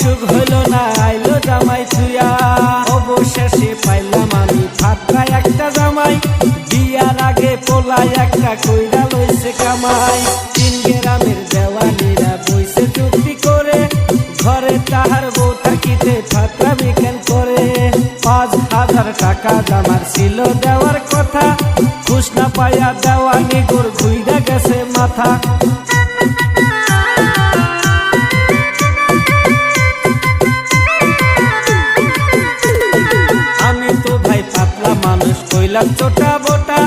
সুখ হইল না, আইলো জামাই তুইয়া অবশেষে পাইলাম আমি ফাত্রা একটা জামাই। বিয়ার আগে পোলাই একটা কইরা লইছে কামাই। তিন গ্রামের দেওয়ানিরা বইছে চুক্তি করে। ঘরে তাহার বউ থাকিতে ফাত্রা বিকেল করে। পাঁচ হাজার টাকা জামার ছিল দেওয়ার কথা। খুশ না পাইয়া দেওয়ানি গোর ঘুইরা গেছে মাথা। কইলাম ছোটা বোটা।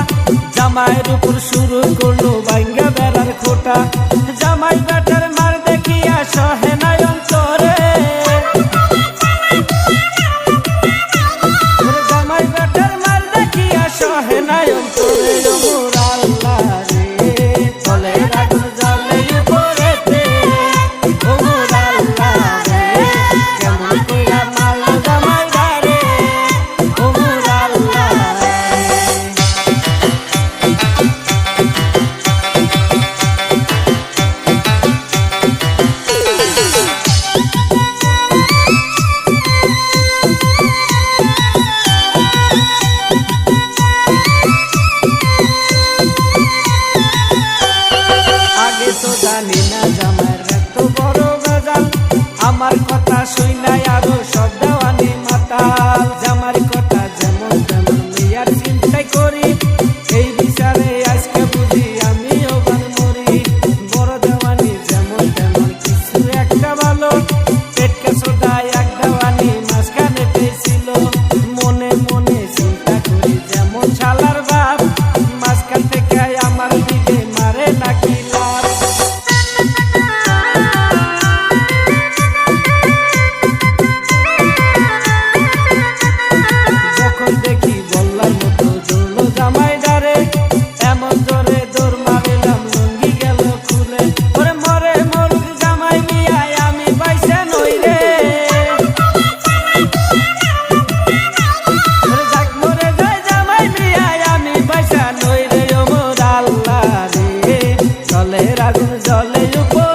জামাইয়ের উপর শুরু করল বাইঙ্গা বেড়ার খোটা। জামাই বেটার মার দেখিয়া সহে নাই অন্তরে। জামাই বেটার মার দেখিয়া সহে Mark, Mark. জলে আগুন জলে উপর